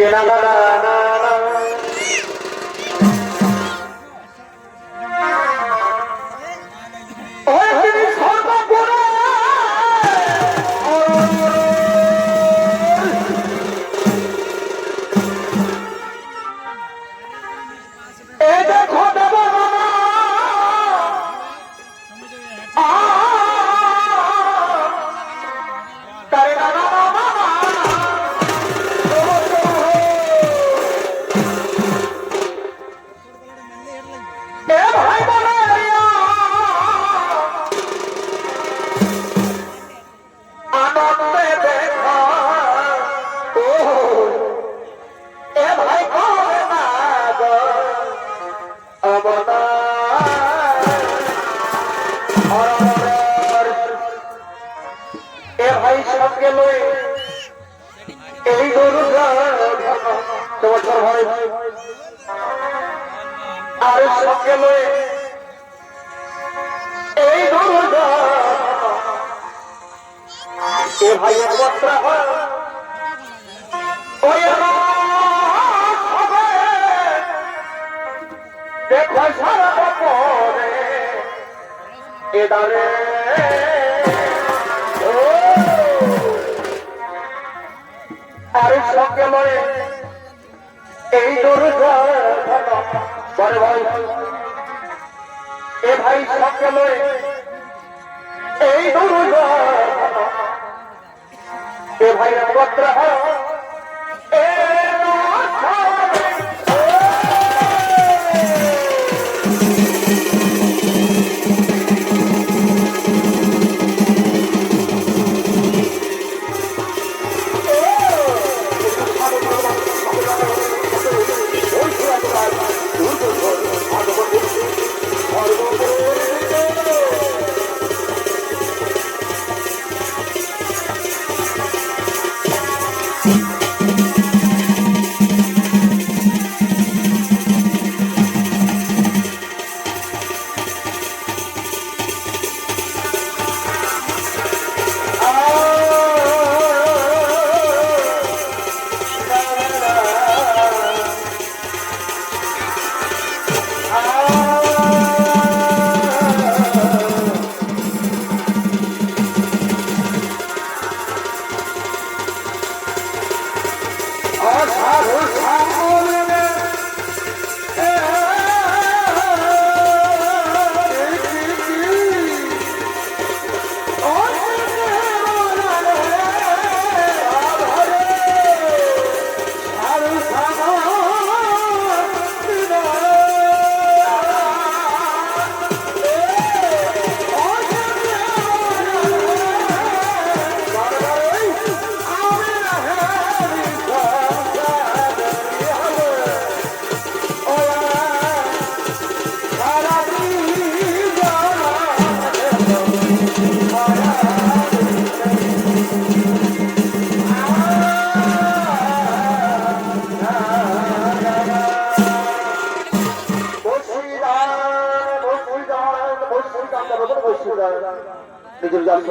Dena na na na হয়। আর সঙ্গে লয়ে এই দুর্গা। এ ভাইয়ের যাত্রা হয়। ওই দেখা সারা পরে এদারে আর সঙ্গে এই বড় ভাই এ ভাই সকলে এই দুর্গা এ ভাই নবগ্রহ এ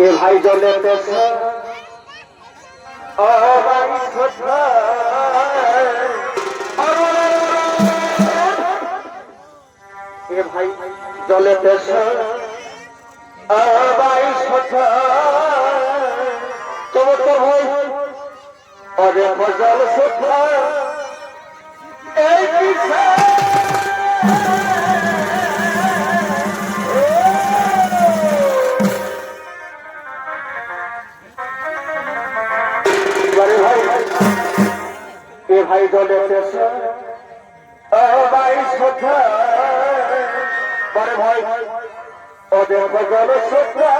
এ ভাই জলে পেছে? এ ভাই জলে পেছে ও ভাই অরে ফজল কোথায়? এই বিষয় ভাই দলে পরে ভাই। ওদের জল সোথা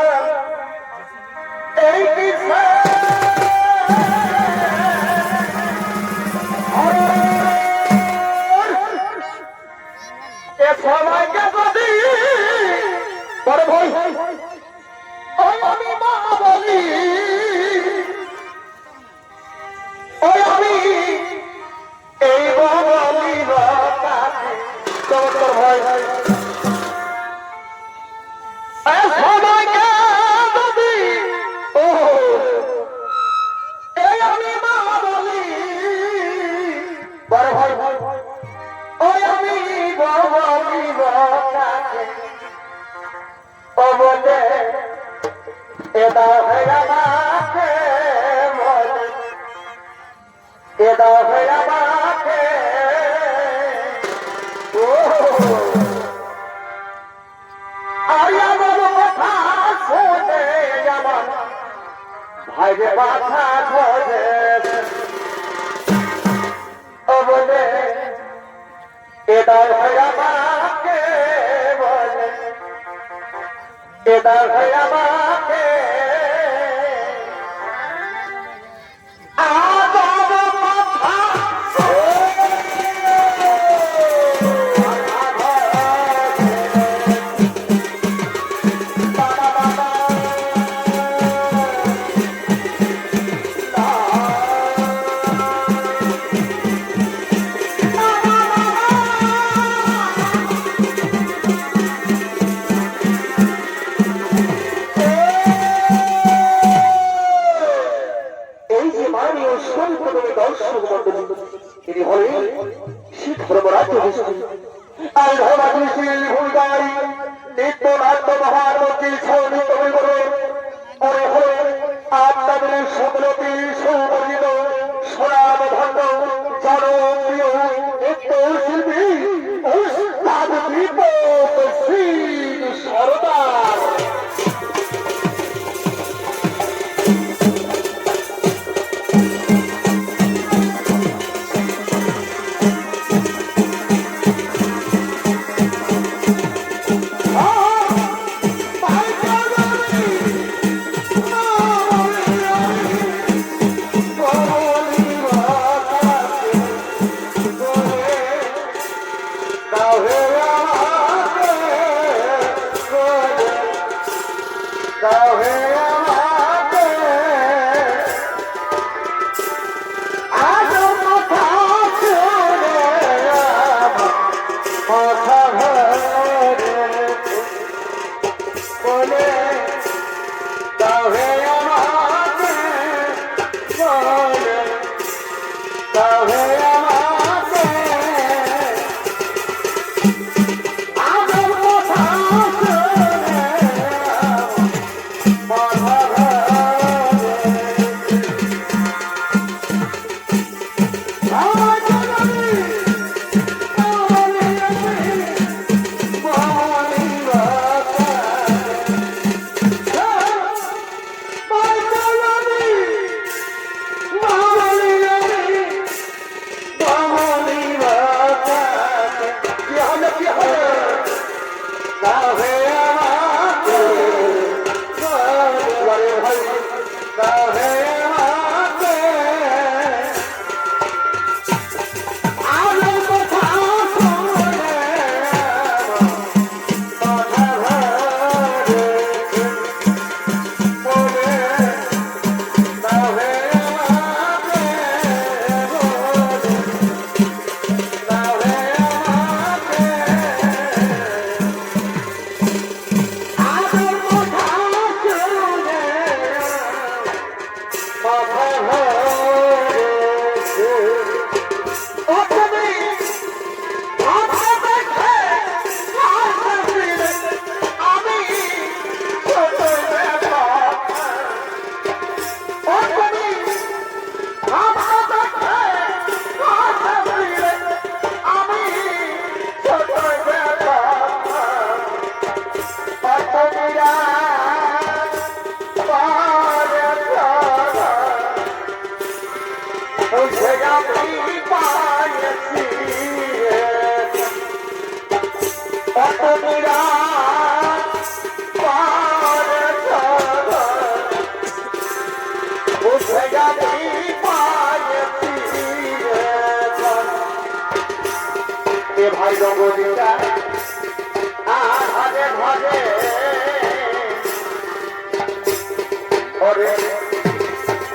এটা হয়ে আমাকে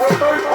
পুতুল ফোনে